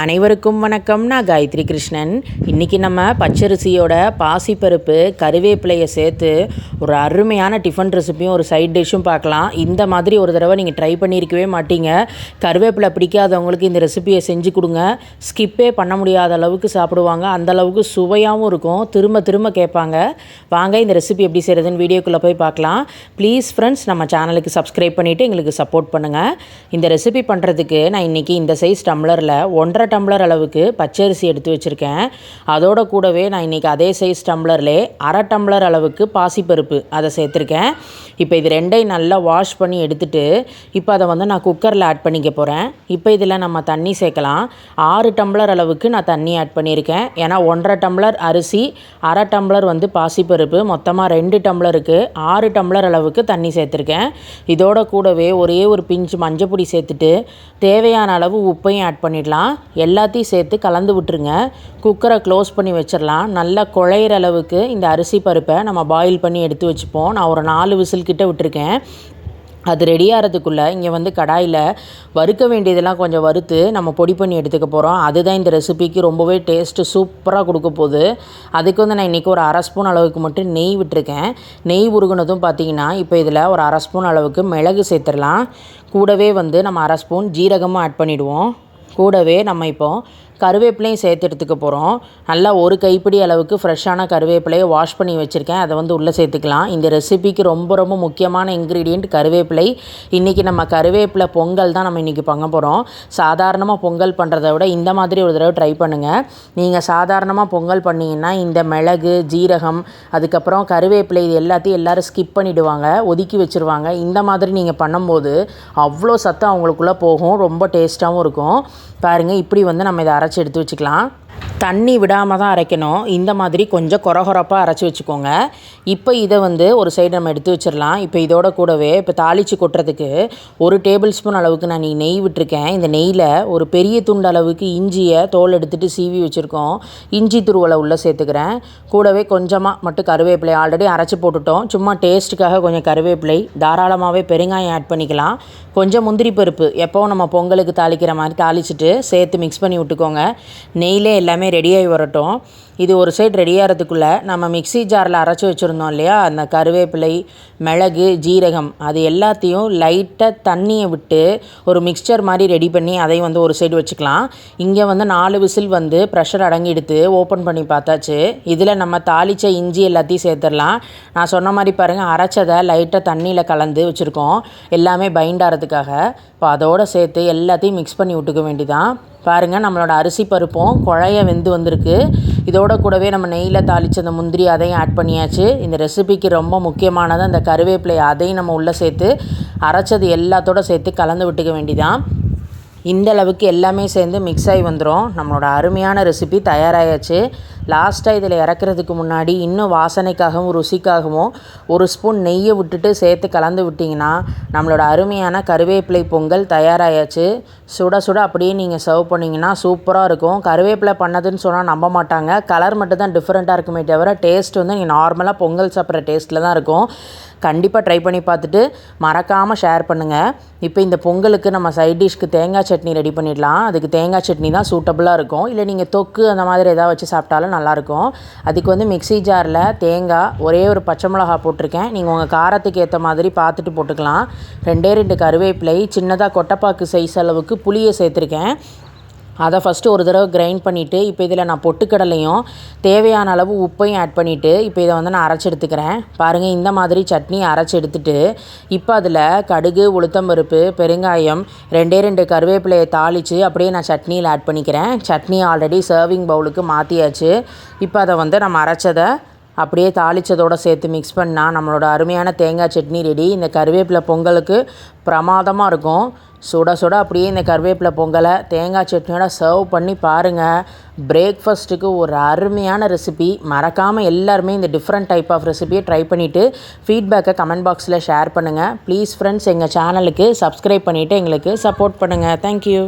அனைவருக்கும் வணக்கம். நான் காயத்ரி கிருஷ்ணன். இன்றைக்கி நம்ம பச்சரிசியோட பாசிப்பருப்பு கருவேப்பிலையை சேர்த்து ஒரு அருமையான டிஃபன் ரெசிப்பியும் ஒரு சைட் டிஷ்ஷும் பார்க்கலாம். இந்த மாதிரி ஒரு தடவை நீங்கள் ட்ரை பண்ணியிருக்கவே மாட்டீங்க. கருவேப்பிலை பிடிக்காதவங்களுக்கு இந்த ரெசிபியை செஞ்சு கொடுங்க. ஸ்கிப்பே பண்ண முடியாத அளவுக்கு சாப்பிடுவாங்க. அந்த அளவுக்கு சுவையாகவும் இருக்கும். திரும்ப திரும்ப கேட்பாங்க. வாங்க இந்த ரெசிபி எப்படி செய்கிறதுன்னு வீடியோக்குள்ளே போய் பார்க்கலாம். ப்ளீஸ் ஃப்ரெண்ட்ஸ் நம்ம சேனலுக்கு சப்ஸ்கிரைப் பண்ணிவிட்டு எங்களுக்கு சப்போர்ட் பண்ணுங்கள் இந்த ரெசிபி பண்ணுறதுக்கு நான் இன்றைக்கி இந்த சைஸ் டம்ளரில் ஒன்றரை டம்ளர் அளவுக்கு பச்சரிசி எடுத்து வச்சுருக்கேன். அதோட கூடவே நான் இன்றைக்கி அதே சைஸ் டம்ளர்லே அரை டம்ளர் அளவுக்கு பாசிப்பருப்பு அதை சேர்த்துருக்கேன். இப்போ இது ரெண்டையும் நல்லா வாஷ் பண்ணி எடுத்துட்டு இப்போ அதை வந்து நான் குக்கரில் ஆட் பண்ணிக்க போகிறேன் இப்போ இதில் நம்ம தண்ணி சேர்க்கலாம். ஆறு டம்ளர் அளவுக்கு நான் தண்ணி ஆட் பண்ணியிருக்கேன். ஏன்னா ஒன்றரை டம்ளர் அரிசி அரை டம்ளர் வந்து பாசிப்பருப்பு மொத்தமாக ரெண்டு டம்ளருக்கு ஆறு டம்ளர் அளவுக்கு தண்ணி சேர்த்துருக்கேன். இதோட கூடவே ஒரே ஒரு பிஞ்சு மஞ்சள் பொடி சேர்த்துட்டு தேவையான அளவு உப்பையும் ஆட் பண்ணிடலாம். எல்லாத்தையும் சேர்த்து கலந்து விட்டுருங்க. குக்கரை க்ளோஸ் பண்ணி வச்சிடலாம். நல்லா குழையிற அளவுக்கு இந்த அரிசி பருப்பை நம்ம பாயில் பண்ணி எடுத்து வச்சுப்போம். நான் ஒரு நாலு விசில் கிட்ட விட்டுருக்கேன். அது ரெடி ஆகிறதுக்குள்ளே இங்கே வந்து கடாயில் வறுக்க வேண்டியதெல்லாம் கொஞ்சம் வறுத்து நம்ம பொடி பண்ணி எடுத்துக்க போகிறோம் அதுதான் இந்த ரெசிபிக்கு ரொம்பவே டேஸ்ட்டு சூப்பராக கொடுக்க போகுது. அதுக்கு வந்து நான் இன்றைக்கி ஒரு அரை ஸ்பூன் அளவுக்கு மட்டும் நெய் விட்டுருக்கேன். நெய் உருகுனதும் பார்த்தீங்கன்னா இப்போ இதில் ஒரு அரை ஸ்பூன் அளவுக்கு மிளகு சேர்த்துடலாம். கூடவே வந்து நம்ம அரை ஸ்பூன் ஜீரகமும் ஆட் பண்ணிவிடுவோம் கூடவே நம்ம இப்போது கருவேப்பிலையும் சேர்த்து எடுத்துக்க போகிறோம் நல்லா ஒரு கைப்பிடி அளவுக்கு ஃப்ரெஷ்ஷான கருவேப்பிலையை வாஷ் பண்ணி வச்சுருக்கேன். அதை வந்து உள்ளே சேர்த்துக்கலாம். இந்த ரெசிபிக்கு ரொம்ப ரொம்ப முக்கியமான இன்க்ரீடியண்ட் கருவேப்பிலை. இன்றைக்கி நம்ம கருவேப்பிலை பொங்கல் தான் நம்ம இன்றைக்கி பண்ண போகிறோம் சாதாரணமாக பொங்கல் பண்ணுறத விட இந்த மாதிரி ஒரு தடவை ட்ரை பண்ணுங்கள் நீங்கள் சாதாரணமாக பொங்கல் பண்ணிங்கன்னா இந்த மிளகு ஜீரகம் அதுக்கப்புறம் கருவேப்பிலை இது எல்லாத்தையும் எல்லோரும் ஸ்கிப் பண்ணிவிடுவாங்க ஒதுக்கி வச்சுருவாங்க. இந்த மாதிரி நீங்கள் பண்ணும்போது அவ்வளோ சத்தம் அவங்களுக்குள்ளே போகும். ரொம்ப டேஸ்ட்டாகவும் இருக்கும். பாருங்கள் இப்படி வந்து நம்ம இதை அரைச்சி எடுத்து வச்சுக்கலாம். தண்ணி விடாமல் தான் அரைக்கணும். இந்த மாதிரி கொஞ்சம் குறகுறப்பாக அரைச்சி வச்சுக்கோங்க. இப்போ இதை வந்து ஒரு சைடு நம்ம எடுத்து வச்சிடலாம். இப்போ இதோட கூடவே இப்போ தாளித்து கொட்டுறதுக்கு ஒரு டேபிள் ஸ்பூன் அளவுக்கு நான் நீ நெய் விட்டுருக்கேன். இந்த நெய்யில் ஒரு பெரிய துண்டு அளவுக்கு இஞ்சியை தோல் எடுத்துகிட்டு சீவி வச்சுருக்கோம். இஞ்சி துருவலை உள்ளே சேர்த்துக்கிறேன். கூடவே கொஞ்சமாக மட்டும் கருவேப்பிலை ஆல்ரெடி அரைச்சி போட்டுட்டோம். சும்மா டேஸ்ட்டுக்காக கொஞ்சம் கருவேப்பிலை தாராளமாகவே பெருங்காயம் ஆட் பண்ணிக்கலாம். கொஞ்சம் முந்திரி பருப்பு எப்போவும் நம்ம பொங்கலுக்கு தாளிக்கிற மாதிரி தாளிச்சிட்டு சேர்த்து மிக்ஸ் பண்ணி விட்டுக்கோங்க. நெய்லே எல்லாமே ரெடியாகி வரட்டும். இது ஒரு சைடு ரெடியாகிறதுக்குள்ளே நம்ம மிக்ஸி ஜாரில் அரைச்சி வச்சுருந்தோம் இல்லையா? அந்த கருவேப்பிலை மிளகு ஜீரகம் அது எல்லாத்தையும் லைட்டாக தண்ணியை விட்டு ஒரு மிக்சர் மாதிரி ரெடி பண்ணி அதையும் வந்து ஒரு சைடு வச்சுக்கலாம். இங்கே வந்து நாலு விசில் வந்து ப்ரெஷர் அடங்கி எடுத்து ஓப்பன் பண்ணி பார்த்தாச்சு. இதில் நம்ம தாளித்த இஞ்சி எல்லாத்தையும் சேர்த்துடலாம். நான் சொன்ன மாதிரி பாருங்கள் அரைச்சதை லைட்டாக தண்ணியில் கலந்து வச்சுருக்கோம். எல்லாமே பைண்ட் ஆகிறதுக்காக. இப்போ அதோடு சேர்த்து எல்லாத்தையும் மிக்ஸ் பண்ணி விட்டுக்க வேண்டிதான் பாருங்கள் நம்மளோட அரிசி பருப்பும் குழைய வெந்து வந்திருக்கு. இதோட கூடவே நம்ம நெய்யில் தாளித்த அந்த முந்திரி அதையும் ஆட் பண்ணியாச்சு. இந்த ரெசிபிக்கு ரொம்ப முக்கியமானது அந்த கருவேப்பிலை அதையும் நம்ம உள்ளே சேர்த்து அரைச்சது எல்லாத்தோட சேர்த்து கலந்து விட்டுக்க வேண்டிதான். இந்த அளவுக்கு எல்லாமே சேர்ந்து மிக்ஸ் ஆகி வந்துடும் நம்மளோட அருமையான ரெசிபி தயாராகியாச்சு லாஸ்ட்டாக இதில் இறக்குறதுக்கு முன்னாடி இன்னும் வாசனைக்காகவும் ருசிக்காகவும் ஒரு ஸ்பூன் நெய்யை விட்டுட்டு சேர்த்து கலந்து விட்டிங்கன்னா நம்மளோட அருமையான கருவேப்பிலை பொங்கல் தயாராகியாச்சு சுட சுட அப்படியே நீங்கள் சர்வ் பண்ணிங்கன்னா சூப்பராக இருக்கும். கருவேப்பிலை பண்ணதுன்னு சொன்னால் நம்ப மாட்டாங்க. கலர் மட்டும் தான் டிஃப்ரெண்ட்டாக இருக்குமே தவிர டேஸ்ட் வந்து நீங்கள் நார்மலாக பொங்கல் சாப்பிட்ற டேஸ்ட்டில் தான் இருக்கும். கண்டிப்பாக ட்ரை பண்ணி பார்த்துட்டு மறக்காமல் ஷேர் பண்ணுங்கள் இப்போ இந்த பொங்கலுக்கு நம்ம சைட் டிஷ்க்கு தேங்காய் சட்னி ரெடி பண்ணிடலாம். அதுக்கு தேங்காய் சட்னி தான் சூட்டபுளாக இருக்கும். இல்லை நீங்கள் தொக்கு அந்த மாதிரி எதாவது வச்சு சாப்பிட்டாலும் நல்லாயிருக்கும் அதுக்கு வந்து மிக்ஸி ஜாரில் தேங்காய் ஒரே ஒரு பச்சை மிளகா போட்டிருக்கேன். நீங்கள் உங்கள் காரத்துக்கு ஏற்ற மாதிரி பார்த்துட்டு போட்டுக்கலாம். ரெண்டே ரெண்டு கருவேப்பிலை சின்னதாக கொட்டைப்பாக்கு சைஸ் அளவுக்கு புளியை சேர்த்துருக்கேன். அதை ஃபஸ்ட்டு ஒரு தடவை கிரைண்ட் பண்ணிவிட்டு இப்போ இதில் நான் பொட்டுக்கடலையும் தேவையான அளவு உப்பையும் ஆட் பண்ணிவிட்டு இப்போ இதை வந்து நான் அரைச்சி எடுத்துக்கிறேன். பாருங்கள் இந்த மாதிரி சட்னி அரைச்சி எடுத்துட்டு இப்போ அதில் கடுகு உளுத்தம்பருப்பு பெருங்காயம் ரெண்டே ரெண்டு கருவேப்பிலையை தாளித்து அப்படியே நான் சட்னியில் ஆட் பண்ணிக்கிறேன். சட்னி ஆல்ரெடி சர்விங் பவுலுக்கு மாற்றியாச்சு இப்போ அதை வந்து நம்ம அரைச்சதை அப்படியே தாளித்ததோடு சேர்த்து மிக்ஸ் பண்ணால் நம்மளோட அருமையான தேங்காய் சட்னி ரெடி இந்த கருவேப்பிலை பொங்கலுக்கு பிரமாதமாக இருக்கும். சுட சுட. அப்படியே இந்த கருவேப்பிலை பொங்கலை தேங்காய் சட்னியோட சர்வ் பண்ணி பாருங்கள் பிரேக்ஃபாஸ்ட்டுக்கு ஒரு அருமையான ரெசிபி மறக்காமல் எல்லாருமே இந்த டிஃப்ரெண்ட் டைப் ஆஃப் ரெசிபியை ட்ரை பண்ணிவிட்டு ஃபீட்பேக்கை கமெண்ட் பாக்ஸில் ஷேர் பண்ணுங்கள் ப்ளீஸ் ஃப்ரெண்ட்ஸ் எங்கள் சேனலுக்கு சப்ஸ்கிரைப் பண்ணிவிட்டு எங்களுக்கு சப்போர்ட் பண்ணுங்கள் தேங்க்யூ